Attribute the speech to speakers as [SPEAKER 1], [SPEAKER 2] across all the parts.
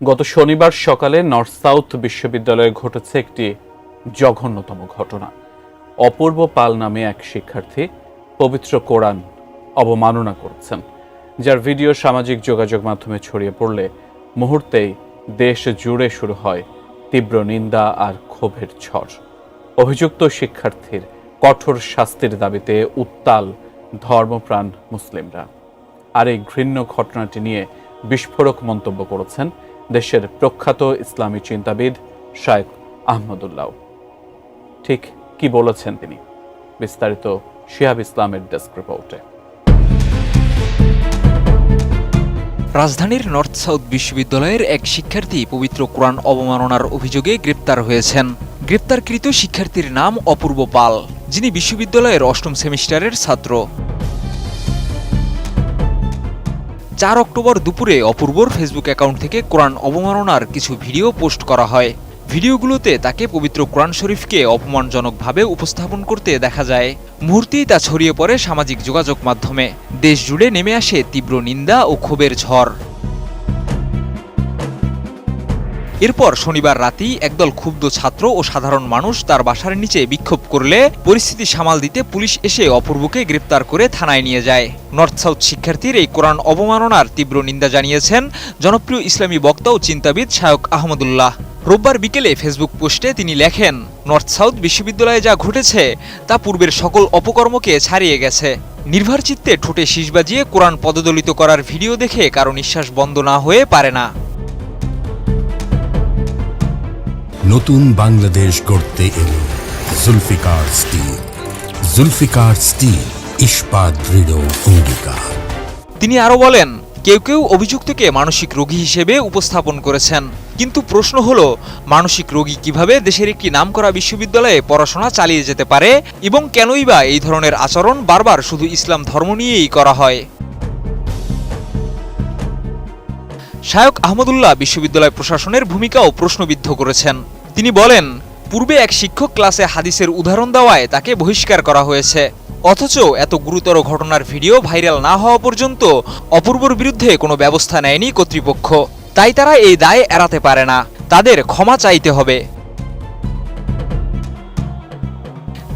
[SPEAKER 1] গত শনিবার সকালে নর্থ সাউথ বিশ্ববিদ্যালয়ে ঘটেছে একটি জঘন্যতম ঘটনা। অপূর্ব পাল নামে এক শিক্ষার্থী পবিত্র কোরআন অবমাননা করছেন, যার ভিডিও সামাজিক যোগাযোগ মাধ্যমে ছড়িয়ে পড়লে মুহূর্তেই দেশ জুড়ে শুরু হয় তীব্র নিন্দা আর ক্ষোভের ঝড়। অভিযুক্ত শিক্ষার্থীর কঠোর শাস্তির দাবিতে উত্তাল ধর্মপ্রাণ মুসলিমরা। আর এই ঘৃণ্য ঘটনাটি নিয়ে বিস্ফোরক মন্তব্য করেছেন দেশের প্রখ্যাত ইসলামী চিন্তাবিদ শায়েখ আহমদুল্লাহ। ঠিক কি বলেছেন তিনি? বিস্তারিত শিহাব ইসলামের ডেস্ক রিপোর্টে।
[SPEAKER 2] রাজধানীর নর্থ সাউথ বিশ্ববিদ্যালয়ের এক শিক্ষার্থী পবিত্র কোরআন অবমাননার অভিযোগে গ্রেপ্তার হয়েছেন। গ্রেপ্তারকৃত শিক্ষার্থীর নাম অপূর্ব পাল, যিনি বিশ্ববিদ্যালয়ের অষ্টম সেমিস্টারের ছাত্র। চার অক্টোবর দুপুরে অপূর্বর ফেসবুক অ্যাকাউন্ট থেকে কোরআন অবমাননার কিছু ভিডিও পোস্ট করা হয়। ভিডিওগুলোতে তাকে পবিত্র কোরআন শরীফকে অপমানজনকভাবে উপস্থাপন করতে দেখা যায়। মুহূর্তেই তা ছড়িয়ে পড়ে সামাজিক যোগাযোগ মাধ্যমে। দেশ জুড়ে নেমে আসে তীব্র নিন্দা ও ক্ষোভের ঝড়। এরপর শনিবার রাতেই একদল ক্ষুব্ধ ছাত্র ও সাধারণ মানুষ তার বাসার নিচে বিক্ষোভ করলে পরিস্থিতি সামাল দিতে পুলিশ এসে অপূর্বকে গ্রেপ্তার করে থানায় নিয়ে যায়। নর্থ সাউথ শিক্ষার্থীর এই কোরআন অবমাননার তীব্র নিন্দা জানিয়েছেন জনপ্রিয় ইসলামী বক্তা ও চিন্তাবিদ শায়ক আহমদুল্লাহ। রোববার বিকেলে ফেসবুক পোস্টে তিনি লেখেন, নর্থ সাউথ বিশ্ববিদ্যালয়ে যা ঘটেছে, তা পূর্বের সকল অপকর্মকে ছাড়িয়ে গেছে। নির্ভার চিত্তে ঠোঁটে শীষ বাজিয়ে কোরআন পদদলিত করার ভিডিও দেখে কারও নিঃশ্বাস বন্ধ না হয়ে পারে না।
[SPEAKER 3] নতুন বাংলাদেশ গড়তে এলো জুলফিকার স্টিল। জুলফিকার স্টিল, ইস্পাত দৃঢ় অঙ্গীকার।
[SPEAKER 2] তিনি আরও বলেন, কেউ কেউ অভিযুক্তকে মানসিক রোগী হিসেবে উপস্থাপন করেছেন। কিন্তু প্রশ্ন হলো, মানসিক রোগী কীভাবে দেশের একটি নামকরা বিশ্ববিদ্যালয়ে পড়াশোনা চালিয়ে যেতে পারে এবং কেনই বা এই ধরনের আচরণ বারবার শুধু ইসলাম ধর্ম নিয়েই করা হয়? শায়ক আহমদুল্লাহ বিশ্ববিদ্যালয় প্রশাসনের ভূমিকাও প্রশ্নবিদ্ধ করেছেন। তিনি বলেন, পূর্বে এক শিক্ষক ক্লাসে হাদিসের উদাহরণ দেওয়ায় তাকে বহিষ্কার করা হয়েছে। অথচ এত গুরুতর ঘটনার ভিডিও ভাইরাল না হওয়া পর্যন্ত অপূর্বর বিরুদ্ধে কোনো ব্যবস্থা নেয়নি কর্তৃপক্ষ। তাই তারা এই দায় এড়াতে পারে না। তাদের ক্ষমা চাইতে হবে।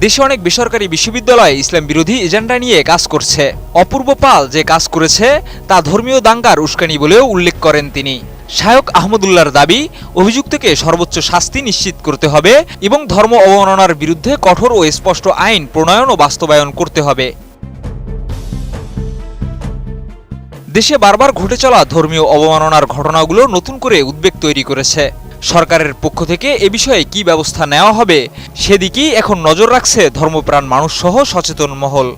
[SPEAKER 2] দেশে অনেক বেসরকারি বিশ্ববিদ্যালয় ইসলাম বিরোধী এজেন্ডা নিয়ে কাজ করছে। অপূর্ব পাল যে কাজ করেছে, তা ধর্মীয় দাঙ্গার উস্কানি বলেও উল্লেখ করেন তিনি। শায়ক আহমদুল্লাহর দাবি অভিযুক্তকে সর্বোচ্চ শাস্তি নিশ্চিত করতে হবে এবং ধর্ম অবমাননার বিরুদ্ধে কঠোর ও স্পষ্ট আইন প্রণয়ন ও বাস্তবায়ন করতে হবে। দেশে বারবার ঘটে চলা ধর্মীয় অবমাননার ঘটনাগুলো নতুন করে উদ্বেগ তৈরি করেছে। সরকারের পক্ষ থেকে এ বিষয়ে কি ব্যবস্থা নেওয়া হবে, সেদিকেই এখন নজর রাখছে ধর্মপ্রাণ মানুষ সহ সচেতন মহল।